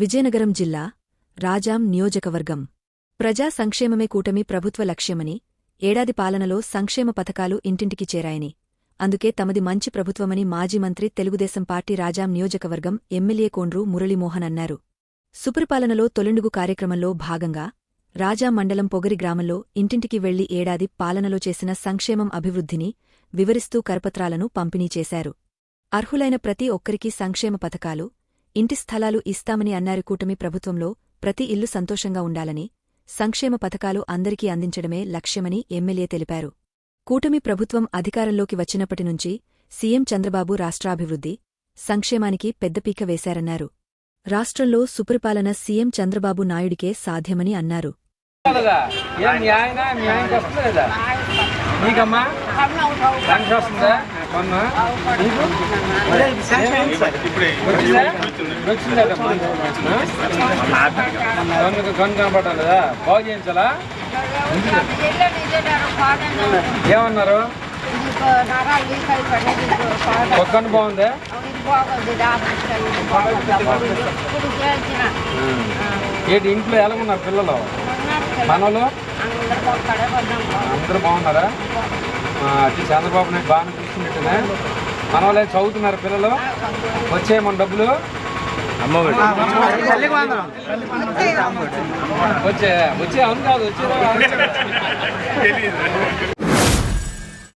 విజయనగరం జిల్లా రాజాం నియోజకవర్గం. ప్రజా సంక్షేమమే కూటమి ప్రభుత్వ లక్ష్యమని ఏడాది పాలనలో సంక్షేమ పథకాలు ఇంటింటికి చేరాయని. అందుకే తమది మంచి ప్రభుత్వమని మాజీ మంత్రి తెలుగుదేశం పార్టీ రాజాం నియోజకవర్గం ఎమ్మెల్యే కోండ్రు మురళీమోహన్ అన్నారు. సుపరిపాలనలో తొలిండుగు కార్యక్రమంలో భాగంగా రాజా మండలం పొగరి గ్రామంలో ఇంటింటికి వెళ్ళి ఏడాది పాలనలో చేసిన సంక్షేమం అభివృద్ధిని వివరిస్తూ కరపత్రాలను పంపిణీ చేశారు. అర్హులైన ప్రతి ఒక్కరికీ సంక్షేమ పథకాలు ఇంటి స్థలాలు ఇస్తామని అన్నారు కూటమి ప్రభుత్వంలో ప్రతి ఇల్లు సంతోషంగా ఉండాలని సంక్షేమ పథకాలు అందరికీ అందించడమే లక్ష్యమని ఎమ్మెల్యే తెలిపారు. కూటమి ప్రభుత్వం అధికారంలోకి వచ్చినప్పటి నుంచి సీఎం చంద్రబాబు రాష్ట్రాభివృద్ధి సంక్షేమానికి పెద్దపీక వేశారన్నారు. రాష్ట్రంలో సుపరిపాలన సీఎం చంద్రబాబు నాయుడికే సాధ్యమని అన్నారు. నీకమ్మా? గన్ను గన్ను కనపడాలి కదా బాగు చేయించాలా ఏమన్నారు గన్ను బాగుందా. ఏంటి ఇంట్లో ఎలా ఉన్నారు. పిల్లలు మనలో అందరూ బాగున్నారా? చంద్రబాబు నాయుడు బాగానే చూస్తున్నట్టునే మన వాళ్ళు చదువుతున్నారు పిల్లలు. వచ్చే మన డబ్బులు. వచ్చే వచ్చే అవును కాదు వచ్చే